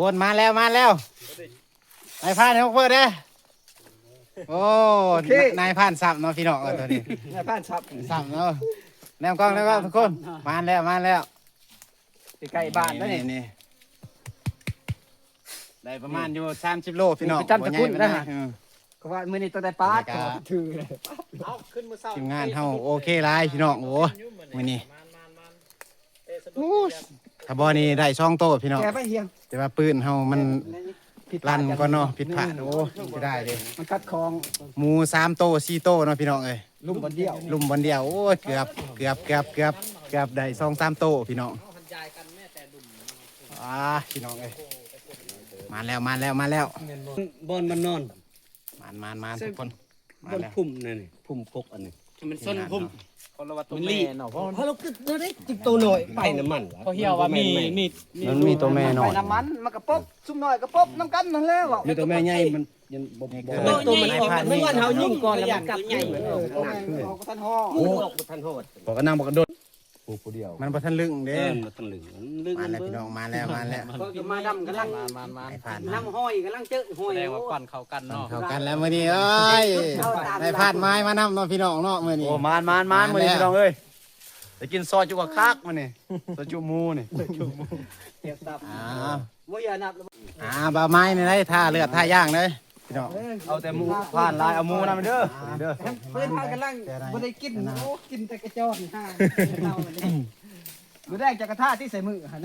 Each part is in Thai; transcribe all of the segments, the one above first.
คนมาแล้วมาแล้วนายพรานให้เปิดเด้อโอ้นายพรานสับเนาะพี่น้องเออตัวนี้นายพรานชับสับเนาะแนวกล้องแล้วก็ทุกคนมาแล้วมาแล้วใกล้บ้านแล้วนี่นี่ได้ประมาณอยู่สามสิบโลพี่น้องนี่ไปจันทคุณบ่นะใหญ่ฮะปานใดเออก็ว่ามื้อนี้ต้องได้ปลาได้ครับขอถือเลยทีมงานเฮาโอเคหลายพี่น้องโอ้มื้อนี้โอ้ ถ้าบ่นี่ได้ช่องโตพี่น้องแกไปเฮียงแต่ว่าปืนเฮามันผิดพลาลั่ดนก็เนาะผิดพลาดโอ้ไม่ได้เลยมันกัดคองหมูสามโตสี่โตเนาะพี่น้องเอ้ยลุ่มบนเดียวลุมบอลเดียวโอ้ยเกือบเกือบเกือบเกือบเกือบได้สองสามโตพี่น้องอ่าพี่น้องเอ้ยมาแล้วมาแล้วมาแล้วบอนมันนอนมานมานมานทุกคนมาบอนแล้วพุ่มนั่นนี่พุ่มกกอันนี้มันส้นพุ่ม มันรีเนาะเพราะเพราะเราก็ได้จิกตัวหน่อยไปน้ำมันเขาเหี่ยวว่ามีมีมันมีตัวแม่น้อไปยน้ำมันมันกระปบซุ่มน้อยกระปบน้ำกันนั่นแหละว่ะมีตัวแม่ใหญ่มันยังบ่บ่ตัวตัวมันออกมันว่าเฮายิงก่อนแล้วมันกัดใหญ่ เออตัวแม่ของท่านห้องโอ้ออกบ่ทันโหดบอกก็นั่งบอกกันโดด ผู้ผู้เดียวมันประทันลึงเอเด้อมันทันลึงลึงมาแล้วพี่น้องมาแล้วมาแล้วก็มาดำกำลังมามามาไอ้ผ่านน้ำห้อยกำลังเจอห้อยแสดงว่าปั่นเข้ากันเนาะเข้ากันแล้วมื้อนี้เอ้ยได้พาดไม้มานำเนาะพี่น้องเนาะมื้อนี้โอ้มานมานมานมามาแล้วนี่พี่น้องเอ้ยไปกินซอยจุกคักมานี่ซอยจุหมูนี่เทียบตับอ่าบ่อย่านับอ่าบาไม้นี่ได้ท่าเลือดท่าย่างเลย พี่น้องเอาแต่หมูผ่านลายเอาหมูนำเด้อเด้อเพื่อนพากันลังบ่ได้กินโอ้กินแต่กระจอนห่าเอาอันนี้มื้อแรกจะกระทะที่ใส่มือหั่น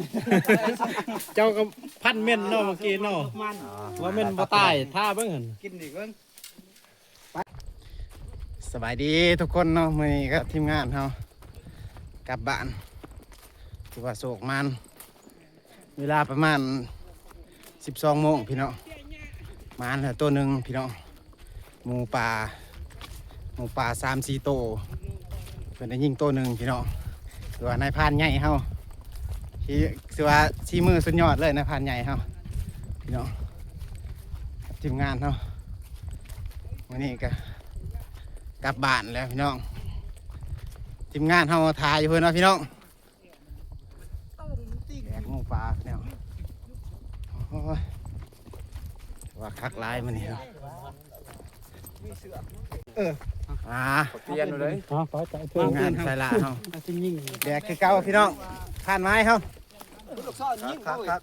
เจ้าก็พันเม่นเนาะเมื่อกี้เนาะมันว่าเม่นบ่ตายท่าเบิ่งหั่นกินอีกเบิ่งสบายดีทุกคนเนาะมื้อนี้ก็ทีมงานเฮากลับบ้านถือว่าโศกมันเวลาประมาณ 12โมงพี่น้อง มานเหลือตัวหนึ่งพี่น้องหมูป่าหมูป่าสามสี่โตเพิ่นได้ยิงตัวหนึ่งพี่น้องถือว่านายพานใหญ่เฮาที่ถือว่าชี้มือสุดยอดเลยนายพานใหญ่เฮาพี่น้องทีมงานเฮาวันนี้ก็กลับบ้านแล้วพี่น้องทีมงานเฮาทายอยู่เพื่อนนะพี่น้องแอกหมูปลาเนี่ยโอ้ย ว่าคักหลายมันนี่เนาะเอออ่าเปลี่ยนเลยอ๋อขอใจทีมงานใส่ละเฮาแดกคือเก่าพี่น้องผ่านไม้เฮาลูกซ้อนยิงคัเขากอีกคัก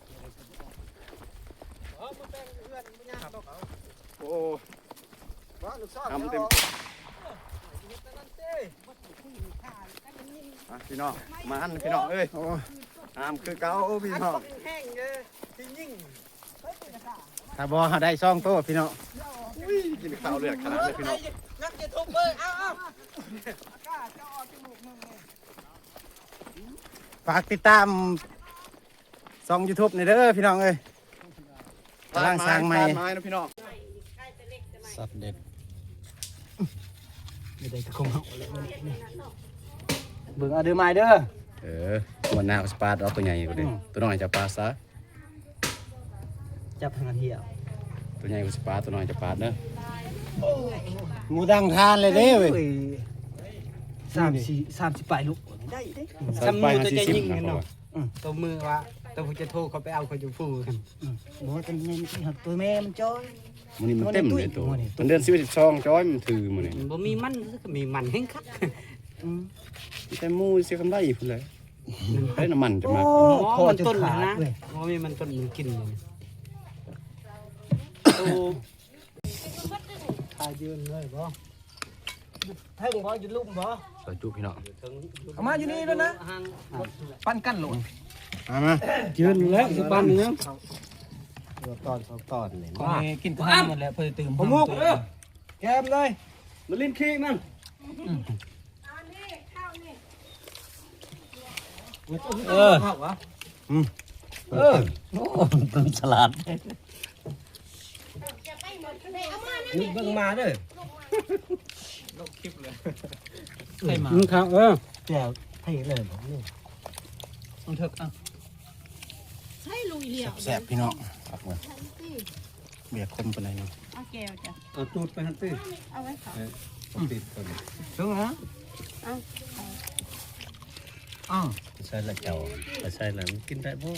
โอ้ว่าลูกซ้อนทำเต็มอะพี่น้องมาอันพี่น้องเอ้ยโอ้ตามคือเก่าพี่น้องแห้งเลยที่ยิง ถ้าบอเขาได้ซ่องโตพี่น้องอุ้ยกินข้าวเลือดขนาดเลยพี่น้องนักจะทุบเลยเอาเอาฝากติดตามซ่องยูทูบนี่เด้อพี่น้องเอ้ยกำลังสร้างใหม่ผ่นไม้นะพี่น้องสัตว์เด็ดเบิ่งเอาเดือไม้เด้อเออวันหน้าเอาสปาดเอาตัวใหญ่กว่าดิตัวน้อยจะปลาซะ จับทางเหี่ยวตัวใหญ่กว่าสปาตัวน้อยจะปลาเด้อหมูดังทานเลยเด้เว้ยสามสี่สามสิบปลายลูกได้ได้สำมูตัวจะยิงนะเนาะอืมตัวมือว่าตัวผู้จะโทรเขาไปเอาเขาจะฟูกันบอกว่าเป็นไงนี่หักตัวแม่มันจ้อยมันนี่มันเต็มเลยตัวมันนี่ตุ้ยมันเดือนสิบสิบสองจ้อยมันถือมันนี่บ่มีมันก็มีมันแห้งคักอืมแต่หมูเสียคำไรพุ่นเลยได้น้ำมันจะมาโอ้อ๋อคอมันจะต้นขาดนะเลยบ่มีมันต้นมันกินเลย ตัวทายยืนเลยบ่ให้บ่อยู่ลุ่มบ่ซอจุพี่น้องเอามาอยู่นี่แล้วนะ ปั้นกั้นโหลดเอามายืนแล้วสปันยังตอนสองตอนเลยว่ากินข้าวหมดแล้วเพื่อตื่นผมมุกเออแกมเลยมันลิ้นขี้มันเออเออเป็นฉลาด นึกเบิ่งมาเด้อใช่มาอืมครับเออแก้วให้เลยผมนี่ต้องเถิกอะใช่ลุยเหลี่ยวแสบพี่น้องเบียดคมปานใดเนาะเอาแก้วจ้ะเอาตูดไปหั่นติเอาไว้ค่ะติดก่อนถึงฮะเอาอ้าวใช่ละเจ้าใช่ละมันกินได้บ่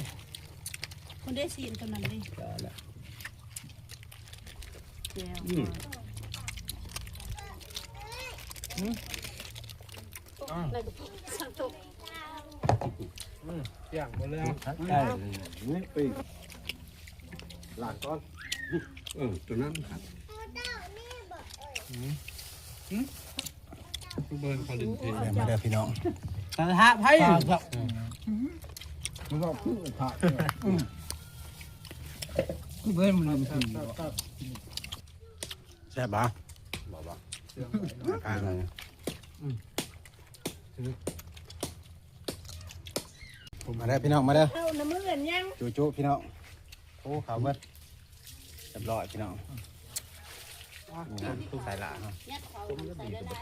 คนได้ซีนกำนันเลย แก้วอะไรก็สั่งตกเที่ยงหมดแล้วใช่นี่ปีหลังก้อนเออตัวนั้นครับเบิร์นเขาลินเทเดี๋ยวมาเด้อพี่น้องกระทะไผ่มันก็พึ่งผ่าเบิ่นมัน แซ่บบ่บอกว่าอ่ามาเด้อพี่น้องมาเด้อเอาน้ำมือยังจูจูพี่น้องโอ้ขาวเบิดเรียบร้อยพี่น้องใส่ละเนาะยัดเขาใส่ได้ได้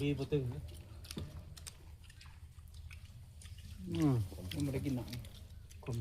มีประตึงอืมมันไม่ได้กินหนังคม